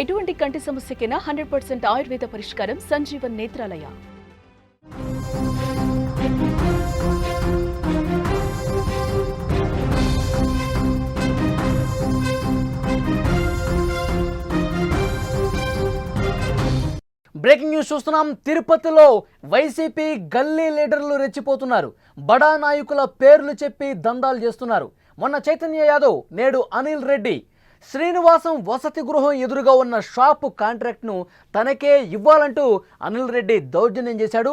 ఎటువంటి కంటి సమస్యకైనా hundred percent Ayurveda పరిష్కారం సంజీవన్ నేత్రాలయ. బ్రేకింగ్ న్యూస్ చూస్తున్నాం. తిరుపతిలో వైసీపీ గల్లీ లీడర్లు రెచ్చిపోతున్నారు. బడా నాయకుల పేర్లు చెప్పి దందాలు చేస్తున్నారు. మొన్న చైతన్య యాదవ్ నేడు అనిల్ రెడ్డి శ్రీనివాసం వసతి గృహం ఎదురుగా ఉన్న షాపు కాంట్రాక్ట్ను తనకే ఇవ్వాలంటూ అనిల్ రెడ్డి దౌర్జన్యం చేశాడు.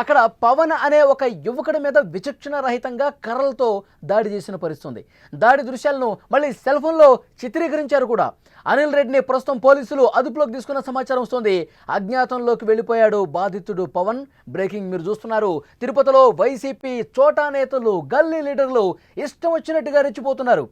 అక్కడ పవన్ అనే ఒక యువకుడి మీద విచక్షణ రహితంగా కర్రలతో దాడి చేసిన పరిస్థితుంది. దాడి దృశ్యాలను మళ్ళీ సెల్ ఫోన్లో చిత్రీకరించారు కూడా. అనిల్ రెడ్డిని ప్రస్తుతం పోలీసులు అదుపులోకి తీసుకున్న సమాచారం వస్తుంది. అజ్ఞాతంలోకి వెళ్ళిపోయాడు బాధితుడు పవన్. బ్రేకింగ్ మీరు చూస్తున్నారు. తిరుపతిలో వైసీపీ చోటా నేతలు గల్లీ లీడర్లు ఇష్టం వచ్చినట్టుగా రెచ్చిపోతున్నారు.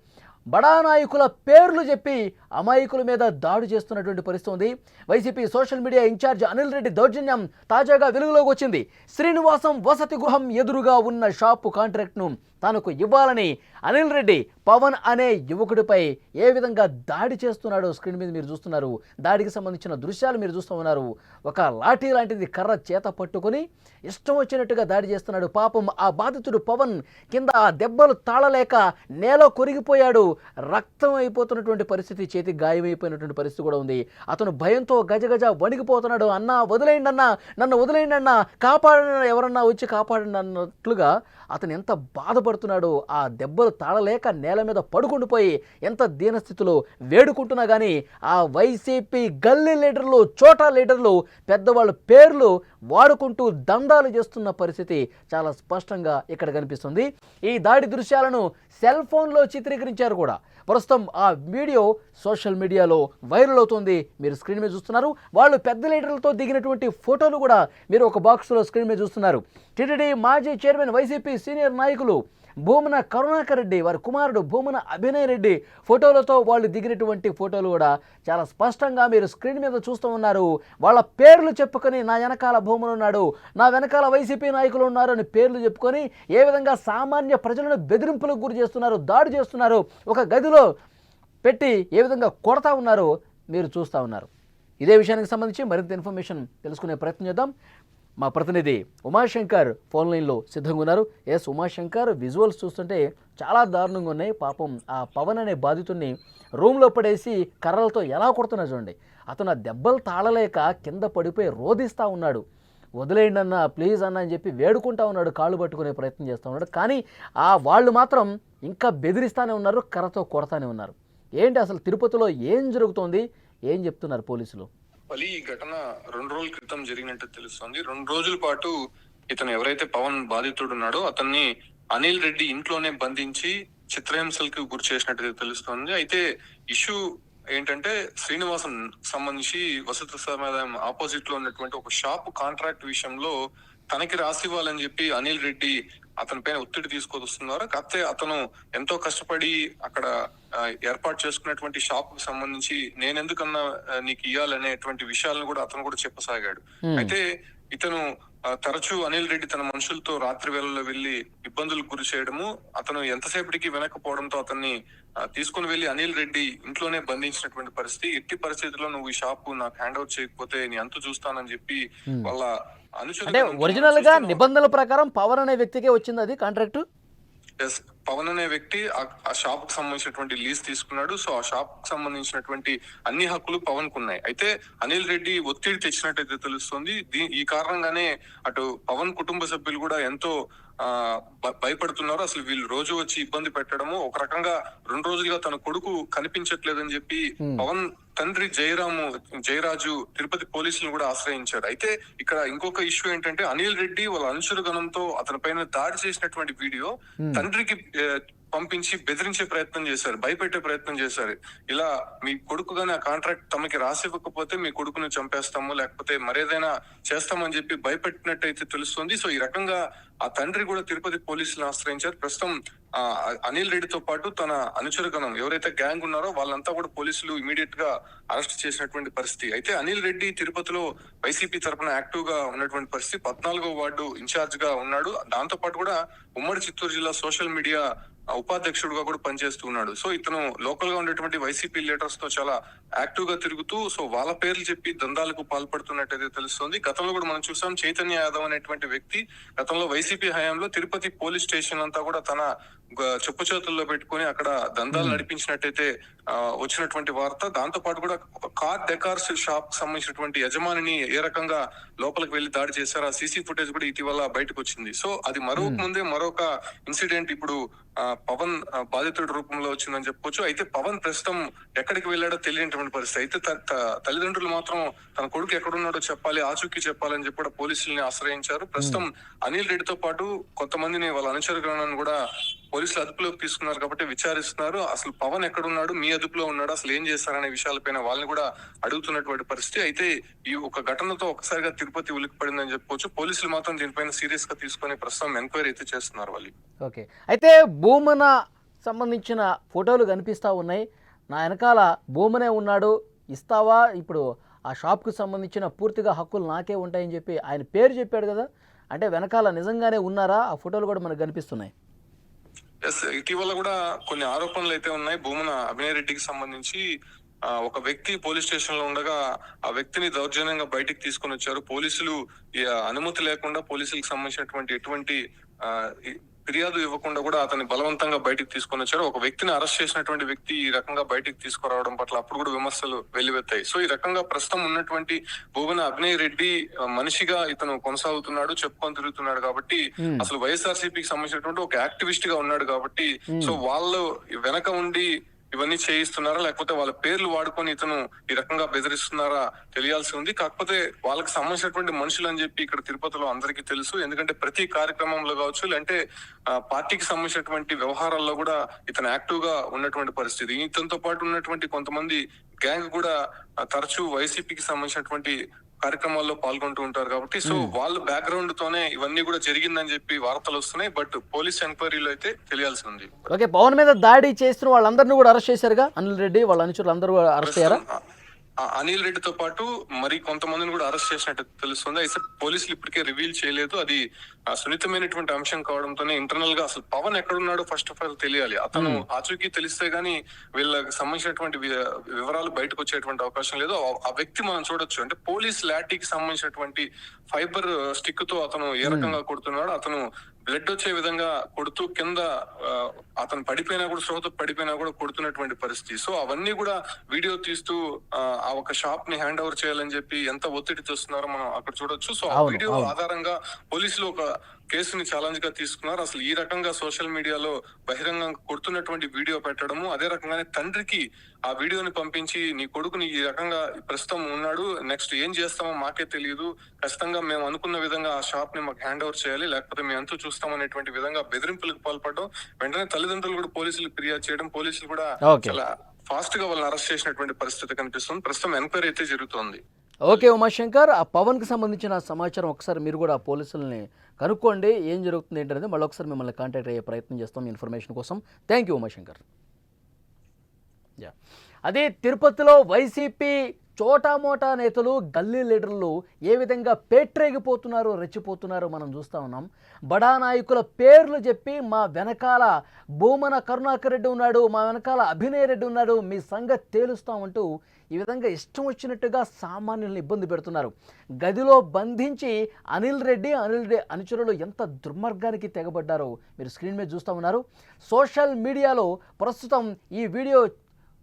బడా నాయకుల పేర్లు చెప్పి అమాయకుల మీద దాడి చేస్తున్నటువంటి పరిస్థితి ఉంది. YCP social media in-charge Anil Reddy దౌర్జన్యం తాజాగా వెలుగులోకి వచ్చింది. శ్రీనివాసం వసతి గృహం ఎదురుగా ఉన్న షాపు కాంట్రాక్ట్ను తనకు ఇవ్వాలని అనిల్ రెడ్డి పవన్ అనే యువకుడిపై ఏ విధంగా దాడి చేస్తున్నాడో స్క్రీన్ మీద మీరు చూస్తున్నారు. దాడికి సంబంధించిన దృశ్యాలు మీరు చూస్తూ ఉన్నారు. ఒక లాఠీ లాంటిది కర్ర చేత పట్టుకొని ఇష్టం వచ్చినట్టుగా దాడి చేస్తున్నాడు. పాపం ఆ బాధితుడు పవన్ కింద ఆ దెబ్బలు తాళలేక నేల కొరిగిపోయాడు. రక్తం అయిపోతున్నటువంటి పరిస్థితి చేతికి గాయమైపోయినటువంటి పరిస్థితి కూడా ఉంది. అతను భయంతో గజగజ వణిగిపోతున్నాడు. అన్నా వదిలేయండి అన్నా నన్ను వదిలేయండి అన్నా కాపాడండి ఎవరన్నా వచ్చి కాపాడండి అన్నట్లుగా అతను ఎంత బాధపడుతున్నాడో ఆ దెబ్బలు తాళలేక నేల మీద పడుకుండిపోయి ఎంత దీనస్థితిలో వేడుకుంటున్నా కానీ ఆ వైసీపీ గల్లీ లీడర్లు చోటా లీడర్లు పెద్దవాళ్ళ పేర్లు వాడుకుంటూ దందాలు చేస్తున్న పరిస్థితి చాలా స్పష్టంగా ఇక్కడ కనిపిస్తుంది. ఈ దాడి దృశ్యాలను సెల్ ఫోన్లో చిత్రీకరించారు కూడా. ప్రస్తుతం ఆ వీడియో సోషల్ మీడియాలో వైరల్ అవుతుంది. మీరు స్క్రీన్ మీద చూస్తున్నారు. వాళ్ళు పెద్ద లీడర్లతో దిగినటువంటి ఫోటోలు కూడా మీరు ఒక బాక్స్లో స్క్రీన్ మీద చూస్తున్నారు. టీటీడీ మాజీ చైర్మన్ వైసీపీ సీనియర్ నాయకులు భూమన కరుణాకర్ రెడ్డి వారి కుమారుడు భూమన అభినయ్ రెడ్డి ఫోటోలతో వాళ్ళు దిగినటువంటి ఫోటోలు కూడా చాలా స్పష్టంగా మీరు స్క్రీన్ మీద చూస్తూ ఉన్నారు. వాళ్ళ పేర్లు చెప్పుకొని నా వెనకాల భూమన ఉన్నాడు నా వెనకాల వైసీపీ నాయకులు ఉన్నారు అని పేర్లు చెప్పుకొని ఏ విధంగా సామాన్య ప్రజలను బెదిరింపులకు గురి చేస్తున్నారు దాడి చేస్తున్నారు ఒక గదిలో పెట్టి ఏ విధంగా కొడతా ఉన్నారో మీరు చూస్తూ ఉన్నారు. ఇదే విషయానికి సంబంధించి మరింత ఇన్ఫర్మేషన్ తెలుసుకునే ప్రయత్నం చేద్దాం. మా ప్రతినిధి ఉమాశంకర్ ఫోన్ లైన్లో సిద్ధంగా ఉన్నారు. ఎస్ ఉమాశంకర్ విజువల్స్ చూస్తుంటే చాలా దారుణంగా ఉన్నాయి. పాపం ఆ పవన్ అనే బాధితుడిని రూమ్లో పడేసి కర్రలతో ఎలా కొడుతున్నా చూడండి. అతను ఆ దెబ్బలు తాళలేక కింద పడిపోయి రోధిస్తూ ఉన్నాడు. వదిలేయండి అన్న ప్లీజ్ అన్న అని చెప్పి వేడుకుంటా ఉన్నాడు. కాళ్ళు పట్టుకునే ప్రయత్నం చేస్తూ ఉన్నాడు. కానీ ఆ వాళ్ళు మాత్రం ఇంకా బెదిరిస్తానే ఉన్నారు కర్రతో కొడతానే ఉన్నారు. ఏంటి అసలు తిరుపతిలో ఏం జరుగుతోంది? ఏం చెప్తున్నారు పోలీసులు? మళ్ళీ ఈ ఘటన రెండు రోజుల క్రితం జరిగినట్టు తెలుస్తోంది. రెండు రోజుల పాటు ఇతను ఎవరైతే పవన్ బాధితుడు ఉన్నాడో అతన్ని అనిల్ రెడ్డి ఇంట్లోనే బంధించి చిత్రహింసలకు గురి చేసినట్టు తెలుస్తోంది. అయితే ఇష్యూ ఏంటంటే శ్రీనివాసం సంబంధించి వసతి సమాదాయం ఆపోజిట్లో ఉన్నటువంటి ఒక షాప్ కాంట్రాక్ట్ విషయంలో తనకి రాసివ్వాలని చెప్పి అనిల్ రెడ్డి అతని పైన ఒత్తిడి తీసుకొస్తున్నారు కాకపోతే అతను ఎంతో కష్టపడి అక్కడ ఏర్పాటు చేసుకున్నటువంటి షాప్కు సంబంధించి నేనెందుకన్నా ఆ, నీకు ఇవ్వాలనేటువంటి విషయాలను కూడా అతను కూడా చెప్పసాగాడు. అయితే ఇతను తరచూ అనిల్ రెడ్డి తన మనుషులతో రాత్రి వేళల్లో వెళ్ళి ఇబ్బందులకు గురి చేయడము అతను ఎంతసేపటికి వెనకపోవడంతో అతన్ని తీసుకుని వెళ్ళి అనిల్ రెడ్డి ఇంట్లోనే బంధించినటువంటి పరిస్థితి ఎట్టి పరిస్థితుల్లో నువ్వు ఈ షాప్ నాకు హ్యాండ్ ఓవర్ చేయకపోతే నీ అంతు చూస్తానని చెప్పి. వాళ్ళ అంటే ఒరిజినల్గా. నిబంధనల ప్రకారం పవన్ అనే వ్యక్తికే వచ్చింది అది కాంట్రాక్ట్ Yes, పవన్ అనే వ్యక్తి ఆ- షాప్కు సంబంధించినటువంటి లీజ్ తీసుకున్నాడు. సో ఆ షాప్కు సంబంధించినటువంటి అన్ని హక్కులు పవన్కు ఉన్నాయి. అయితే అనిల్ రెడ్డి ఒత్తిడి తెచ్చినట్టయితే తెలుస్తుంది. దీ- ఈ కారణంగానే అటు పవన్ కుటుంబ సభ్యులు కూడా ఎంతో భయపడుతున్నారు అసలు వీళ్ళు రోజు వచ్చి ఇబ్బంది పెట్టడము ఒక రకంగా రెండు రోజులుగా తన కొడుకు కనిపించట్లేదని చెప్పి. పవన్ తండ్రి జయరాము జయరాజు తిరుపతి పోలీసులను కూడా ఆశ్రయించాడు అయితే ఇక్కడ ఇంకొక ఇష్యూ ఏంటంటే అనిల్ రెడ్డి వాళ్ళ అనుచరు గణంతో అతని పైన దాడి చేసినటువంటి వీడియో. తండ్రికి పంపించి బెదిరించే ప్రయత్నం చేశారు భయపెట్టే ప్రయత్నం చేశారు. ఇలా మీ కొడుకు గాని ఆ కాంట్రాక్ట్ తమకి రాసి ఇవ్వకపోతే మీ కొడుకుని చంపేస్తాము లేకపోతే మరేదైనా చేస్తామని చెప్పి భయపెట్టినట్టయితే తెలుస్తుంది. సో ఈ రకంగా ఆ తండ్రి కూడా తిరుపతి పోలీసులను ఆశ్రయించారు. ప్రస్తుతం ఆ, అనిల్ రెడ్డితో పాటు తన అనుచరుగణం ఎవరైతే గ్యాంగ్ ఉన్నారో వాళ్ళంతా కూడా పోలీసులు ఇమీడియట్గా అరెస్ట్ చేసినటువంటి పరిస్థితి. అయితే అనిల్ రెడ్డి తిరుపతిలో వైసీపీ తరపున యాక్టివ్గా ఉన్నటువంటి పరిస్థితి. పద్నాలుగో వార్డు ఇన్ఛార్జ్గా ఉన్నాడు. దాంతో పాటు కూడా ఉమ్మడి చిత్తూరు జిల్లా సోషల్ మీడియా ఉపాధ్యక్షుడుగా కూడా పనిచేస్తూ ఉన్నాడు. సో ఇతను లోకల్గా ఉండేటువంటి వైసీపీ లీడర్స్తో చాలా యాక్టివ్గా తిరుగుతూ సో వాళ్ళ పేర్లు చెప్పి దందాలకు పాల్పడుతున్నట్టయితే తెలుస్తోంది. గతంలో కూడా మనం చూసాం చైతన్య యాదవ్ అనేటువంటి వ్యక్తి గతంలో వైసీపీ హయాంలో తిరుపతి పోలీస్ స్టేషన్ అంతా కూడా తన చెప్పు చేతుల్లో పెట్టుకొని అక్కడ దందాలు నడిపించినట్టయితే వచ్చినటువంటి వార్త దాంతో పాటు కూడా కార్ డెకార్స్ షాప్ సంబంధించినటువంటి యజమానిని ఏ రకంగా లోపలికి వెళ్ళి దాడి చేశారు ఆ సీసీ ఫుటేజ్ కూడా ఇటీవల బయటకు వచ్చింది. సో అది మరొక ముందే మరొక ఇన్సిడెంట్ ఇప్పుడు ఆ, పవన్ బాధితుడి రూపంలో వచ్చిందని చెప్పుకోవచ్చు అయితే పవన్ ప్రస్తుతం ఎక్కడికి వెళ్ళాడో తెలియనటువంటి పరిస్థితి. అయితే తల్లిదండ్రులు మాత్రం తన కొడుకు ఎక్కడున్నాడో చెప్పాలి ఆచూకీ చెప్పాలని చెప్పి కూడా పోలీసుల్ని ఆశ్రయించారు. ప్రస్తుతం అనిల్ రెడ్డితో పాటు కొంతమందిని వాళ్ళ అనుచరులను కూడా పోలీసులు అదుపులోకి తీసుకున్నారు కాబట్టి విచారిస్తున్నారు. అసలు పవన్ ఎక్కడున్నాడు? మీ అదుపులో ఉన్నాడు? అసలు ఏం చేస్తారనే విషయాలపైన వాళ్ళని కూడా అడుగుతున్నటువంటి పరిస్థితి. అయితే ఈ ఒక ఘటనతో ఒకసారిగా తిరుపతి ఉలిక్కిపడిందని చెప్పుకోవచ్చు పోలీసులు మాత్రం దీనిపైన సీరియస్గా తీసుకొని ప్రస్తుతం ఎంక్వైరీ అయితే చేస్తున్నారు వాళ్ళు. ఓకే. అయితే భూమన సంబంధించిన ఫోటోలు కనిపిస్తూ ఉన్నాయి. నా వెనకాల భూమనే ఉన్నాడు. ఇస్తావా? ఇప్పుడు ఆ షాప్కు సంబంధించిన పూర్తిగా హక్కులు నాకే ఉంటాయని చెప్పి ఆయన పేరు చెప్పాడు కదా. అంటే వెనకాల నిజంగానే ఉన్నారా? ఆ ఫోటోలు కూడా మనకు కనిపిస్తున్నాయి. ఎస్ ఇటీవల కూడా కొన్ని ఆరోపణలు అయితే ఉన్నాయి. భూమన అభినయ్ రెడ్డికి సంబంధించి ఆ, ఒక వ్యక్తి పోలీస్ స్టేషన్లో ఉండగా ఆ వ్యక్తిని దౌర్జన్యంగా బయటికి తీసుకొని వచ్చారు. పోలీసులు అనుమతి లేకుండా పోలీసులకు సంబంధించినటువంటి ఎటువంటి ఆ, ఫిర్యాదు ఇవ్వకుండా కూడా అతన్ని బలవంతంగా బయటికి తీసుకొని వచ్చారు. ఒక వ్యక్తిని అరెస్ట్ చేసినటువంటి వ్యక్తి ఈ రకంగా బయటికి తీసుకురావడం పట్ల అప్పుడు కూడా విమర్శలు వెల్లువెత్తాయి. సో ఈ రకంగా ప్రస్తుతం ఉన్నటువంటి భువన అభినయ్ రెడ్డి మనిషిగా ఇతను కొనసాగుతున్నాడు చెప్పుకొని తిరుగుతున్నాడు కాబట్టి. అసలు వైఎస్ఆర్సీపీకి సంబంధించినటువంటి ఒక యాక్టివిస్ట్గా ఉన్నాడు కాబట్టి సో వాళ్ళు వెనక ఉండి ఇవన్నీ చేయిస్తున్నారా? లేకపోతే వాళ్ళ పేర్లు వాడుకొని ఇతను ఈ రకంగా బెదిరిస్తున్నారా? తెలియాల్సి ఉంది. కాకపోతే వాళ్ళకి సంబంధించినటువంటి మనుషులు అని చెప్పి ఇక్కడ తిరుపతిలో అందరికీ తెలుసు. ఎందుకంటే ప్రతి కార్యక్రమంలో కావచ్చు లేదంటే ఆ, పార్టీకి సంబంధించినటువంటి వ్యవహారాల్లో కూడా ఇతను యాక్టివ్గా ఉన్నటువంటి పరిస్థితి. ఇతనితో పాటు ఉన్నటువంటి కొంతమంది గ్యాంగ్ కూడా తరచూ వైసీపీకి సంబంధించినటువంటి కార్యక్రమాల్లో పాల్గొంటూ ఉంటారు కాబట్టి సో వాళ్ళ బ్యాక్గ్రౌండ్ తోనే ఇవన్నీ కూడా జరిగిందని చెప్పి వార్తలు వస్తున్నాయి. బట్ పోలీస్ ఎంక్వైరీలో అయితే తెలియాల్సి ఉంది ఓకే పవన్ మీద దాడి చేస్తున్న వాళ్ళందరినీ కూడా అరెస్ట్ చేశారుగా? అనిల్ రెడ్డి వాళ్ళ అనుచరులు అందరూ అరెస్ట్ అయ్యారా? అనిల్ రెడ్డితో పాటు మరి కొంతమందిని కూడా అరెస్ట్ చేసినట్టు తెలుస్తుంది. అయితే పోలీసులు ఇప్పటికే రివీల్ చేయలేదు. అది సున్నితమైనటువంటి అంశం కావడంతోనే ఇంటర్నల్గా అసలు పవన్ ఎక్కడున్నాడో ఫస్ట్ ఆఫ్ ఆల్ తెలియాలి. అతను ఆచూకీ తెలిస్తే గానీ వీళ్ళకి సంబంధించినటువంటి వివరాలు బయటకు వచ్చేటువంటి అవకాశం లేదు. ఆ- ఆ వ్యక్తి మనం చూడొచ్చు. అంటే పోలీస్ లాఠీకి సంబంధించినటువంటి ఫైబర్ స్టిక్తో అతను ఏ రకంగా కొడుతున్నాడు అతను బ్లడ్ వచ్చే విధంగా కొడుతూ కింద అతను పడిపోయినా కూడా శ్రోత పడిపోయినా కూడా కొడుతున్నటువంటి పరిస్థితి సో అవన్నీ కూడా వీడియో తీస్తూ ఆ, ఒక షాప్ని హ్యాండ్ ఓవర్ చేయాలని చెప్పి ఎంత ఒత్తిడి తెస్తున్నారో మనం అక్కడ చూడొచ్చు సో ఆ వీడియో. ఆధారంగా పోలీసులు ఒక కేసుని ఛాలెంజ్గా తీసుకున్నారు. అసలు ఈ రకంగా సోషల్ మీడియాలో బహిరంగంగా కొడుతున్నటువంటి వీడియో పెట్టడము అదే రకంగానే తండ్రికి ఆ వీడియోని పంపించి నీ కొడుకుని ఈ రకంగా ప్రస్తుతం ఉన్నాడు నెక్స్ట్ ఏం చేస్తామో మాకే తెలియదు ఖచ్చితంగా మేము అనుకున్న విధంగా ఆ షాప్ని మాకు హ్యాండ్ ఓవర్ చేయాలి లేకపోతే మేము ఎంతో చూస్తాం అనేటువంటి విధంగా బెదిరింపులకు పాల్పడడం వెంటనే తల్లిదండ్రులు కూడా పోలీసులు ఫిర్యాదు చేయడం పోలీసులు కూడా. చాలా ఫాస్ట్గా వాళ్ళని అరెస్ట్ చేసినటువంటి పరిస్థితి కనిపిస్తుంది. ప్రస్తుతం ఎంక్వైరీ అయితే జరుగుతోంది. ఓకే ఉమాశంకర్ ఆ పవన్కి సంబంధించిన సమాచారం ఒకసారి మీరు కూడా పోలీసుల్ని కనుక్కోండి ఏం జరుగుతుంది ఏంటనేది మళ్ళీ ఒకసారి మిమ్మల్ని కాంటాక్ట్ అయ్యే ప్రయత్నం చేస్తాం ఇన్ఫర్మేషన్ కోసం. Thank you Umashankar. యా అదే తిరుపతిలో వైసీపీ చోటామోటా నేతలు గల్లీ లీడర్లు ఏ విధంగా పేట్రేగిపోతున్నారో రెచ్చిపోతున్నారో మనం చూస్తూ ఉన్నాం. బడా నాయకుల పేర్లు చెప్పి మా వెనకాల భూమన కరుణాకర్ రెడ్డి ఉన్నాడు మా వెనకాల అభినయ్ రెడ్డి ఉన్నాడు మీ సంగతి తేలుస్తామంటూ ఈ విధంగా ఇష్టం వచ్చినట్టుగా సామాన్యులను ఇబ్బంది పెడుతున్నారు. గదిలో బంధించి అనిల్ రెడ్డి అనిల్ రెడ్డి అనుచరులు ఎంత దుర్మార్గానికి తెగబడ్డారో మీరు స్క్రీన్ మీద చూస్తూ ఉన్నారు. సోషల్ మీడియాలో ప్రస్తుతం ఈ వీడియో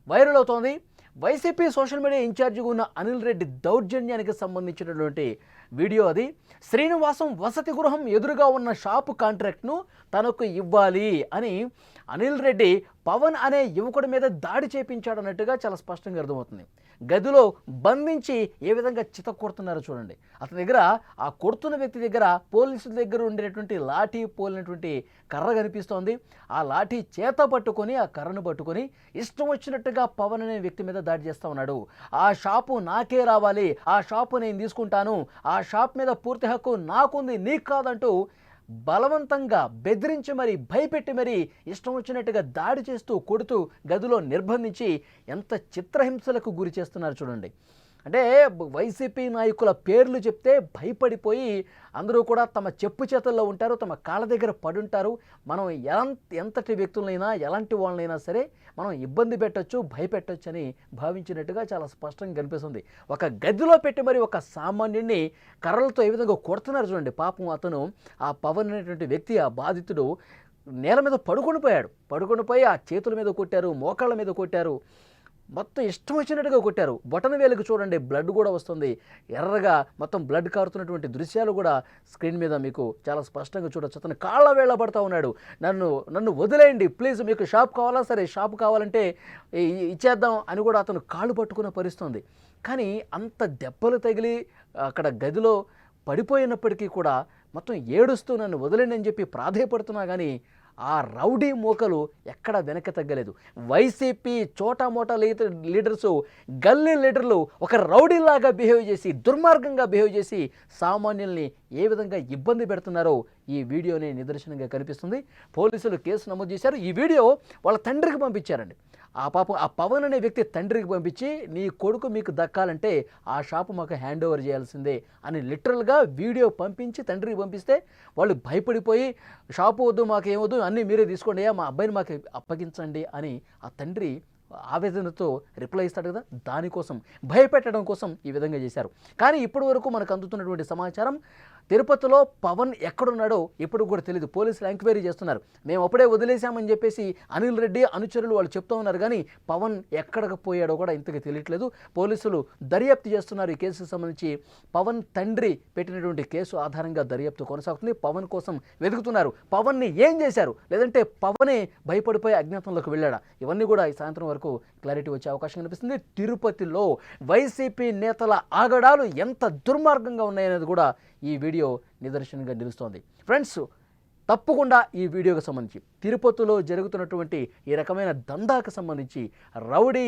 వైరల్ అవుతోంది. వైసీపీ సోషల్ మీడియా ఇన్ఛార్జిగా ఉన్న అనిల్ రెడ్డి దౌర్జన్యానికి సంబంధించినటువంటి వీడియో అది. శ్రీనివాసం వసతి గృహం ఎదురుగా ఉన్న షాపు కాంట్రాక్ట్ను తనకు ఇవ్వాలి అని అనిల్ రెడ్డి పవన్ అనే యువకుడి మీద దాడి చేపించాడన్నట్టుగా చాలా స్పష్టంగా అర్థమవుతుంది. గదిలో బంధించి ఏ విధంగా చిత కొడుతున్నారో చూడండి. అతని దగ్గర ఆ కొడుతున్న వ్యక్తి దగ్గర పోలీసుల దగ్గర ఉండేటువంటి లాఠీ పోలినటువంటి కర్ర కనిపిస్తోంది. ఆ లాఠీ చేత పట్టుకొని ఆ కర్రను పట్టుకొని ఇష్టం వచ్చినట్టుగా పవన్ అనే వ్యక్తి మీద దాడి చేస్తూ ఉన్నాడు. ఆ షాపు నాకే రావాలి ఆ షాపు నేను తీసుకుంటాను ఆ షాప్ మీద పూర్తి హక్కు నాకుంది నీకు కాదంటూ బలవంతంగా బెదిరించి మరి భయపెట్టి మరి ఇష్టం వచ్చినట్టుగా దాడి చేస్తూ కొడుతూ గదిలో నిర్బంధించి ఎంత చిత్రహింసలకు గురి చేస్తున్నారు చూడండి. అంటే వైసీపీ నాయకుల పేర్లు చెప్తే భయపడిపోయి అందరూ కూడా తమ చెప్పు చేతుల్లో ఉంటారు తమ కాళ్ళ దగ్గర పడుంటారు. మనం ఎంత ఎంతటి వ్యక్తులైనా ఎలాంటి వాళ్ళనైనా సరే మనం ఇబ్బంది పెట్టొచ్చు భయపెట్టచ్చు అని భావించినట్టుగా చాలా స్పష్టంగా కనిపిస్తుంది. ఒక గదిలో పెట్టి మరి ఒక సామాన్యుడిని కర్రలతో ఏ విధంగా కొడుతున్నారు చూడండి. పాపం అతను ఆ పవన్ అనేటువంటి వ్యక్తి ఆ బాధితుడు నేల మీద పడుకొని పోయాడు. పడుకొని పోయి ఆ చేతుల మీద కొట్టారు మోకాళ్ళ మీద కొట్టారు. మొత్తం ఇష్టం వచ్చినట్టుగా కొట్టారు. బొటన వేలకు చూడండి బ్లడ్ కూడా వస్తుంది. ఎర్రగా మొత్తం బ్లడ్ కారుతున్నటువంటి దృశ్యాలు కూడా స్క్రీన్ మీద మీకు చాలా స్పష్టంగా చూడొచ్చు. అతను కాళ్ళ వేళ పడతా ఉన్నాడు. నన్ను నన్ను వదిలేయండి ప్లీజ్ మీకు షాప్ కావాలా? సరే షాప్ కావాలంటే ఇచ్చేద్దాం అని కూడా అతను కాళ్ళు పట్టుకున్న పరిస్థితుంది. కానీ అంత దెబ్బలు తగిలి అక్కడ గదిలో పడిపోయినప్పటికీ కూడా మొత్తం ఏడుస్తూ నన్ను వదిలేండి అని చెప్పి ప్రాధేయపడుతున్నా కానీ ఆ రౌడీ మూకలు ఎక్కడ వెనక తగ్గలేదు. వైసీపీ చోటా మోటా లీడర్ లీడర్స్ గల్లీ లీడర్లు ఒక రౌడీలాగా బిహేవ్ చేసి దుర్మార్గంగా బిహేవ్ చేసి సామాన్యుల్ని ఏ విధంగా ఇబ్బంది పెడుతున్నారో ఈ వీడియోనే నిదర్శనంగా కనిపిస్తుంది. పోలీసులు కేసు నమోదు చేశారు. ఈ వీడియో వాళ్ళ తండ్రికి పంపించారండి. ఆ పాపం ఆ పవన్ అనే వ్యక్తి తండ్రికి పంపించి నీ కొడుకు మీకు దక్కాలంటే ఆ షాపు మాకు హ్యాండ్ ఓవర్ చేయాల్సిందే అని లిటరల్గా వీడియో పంపించి తండ్రికి పంపిస్తే వాళ్ళు భయపడిపోయి షాపు వద్దు మాకు ఏమొద్దు అన్నీ మీరే తీసుకోండి అయ్యా, మా అబ్బాయిని మాకు అప్పగించండి అని ఆ తండ్రి ఆవేదనతో రిప్లై ఇస్తాడు కదా దానికోసం భయపెట్టడం కోసం ఈ విధంగా చేశారు. కానీ ఇప్పటి వరకు మనకు అందుతున్నటువంటి సమాచారం తిరుపతిలో పవన్ ఎక్కడున్నాడో ఇప్పుడు కూడా తెలియదు పోలీసులు ఎంక్వైరీ చేస్తున్నారు. మేము అప్పుడే వదిలేశామని చెప్పేసి అనిల్ రెడ్డి అనుచరులు వాళ్ళు చెప్తూ ఉన్నారు కానీ పవన్ ఎక్కడికి పోయాడో కూడా ఇంతకు తెలియట్లేదు. పోలీసులు దర్యాప్తు చేస్తున్నారు ఈ కేసుకు సంబంధించి. పవన్ తండ్రి పెట్టినటువంటి కేసు ఆధారంగా దర్యాప్తు కొనసాగుతుంది. పవన్ కోసం వెతుకుతున్నారు. పవన్ని ఏం చేశారు? లేదంటే పవనే భయపడిపోయి అజ్ఞాతంలోకి వెళ్ళాడా? ఇవన్నీ కూడా ఈ సాయంత్రం వరకు క్లారిటీ వచ్చే అవకాశం కనిపిస్తుంది. తిరుపతిలో వైసీపీ నేతల ఆగడాలు ఎంత దుర్మార్గంగా ఉన్నాయనేది కూడా ఈ వీడియో నిదర్శనంగా నిలుస్తోంది. ఫ్రెండ్స్ తప్పకుండా ఈ వీడియోకి సంబంధించి తిరుపతిలో జరుగుతున్నటువంటి ఈ రకమైన దందాకు సంబంధించి రౌడీ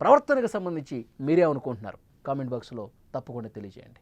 ప్రవర్తనకు సంబంధించి మీరే అనుకుంటున్నారు. కామెంట్ బాక్స్లో తప్పకుండా తెలియజేయండి.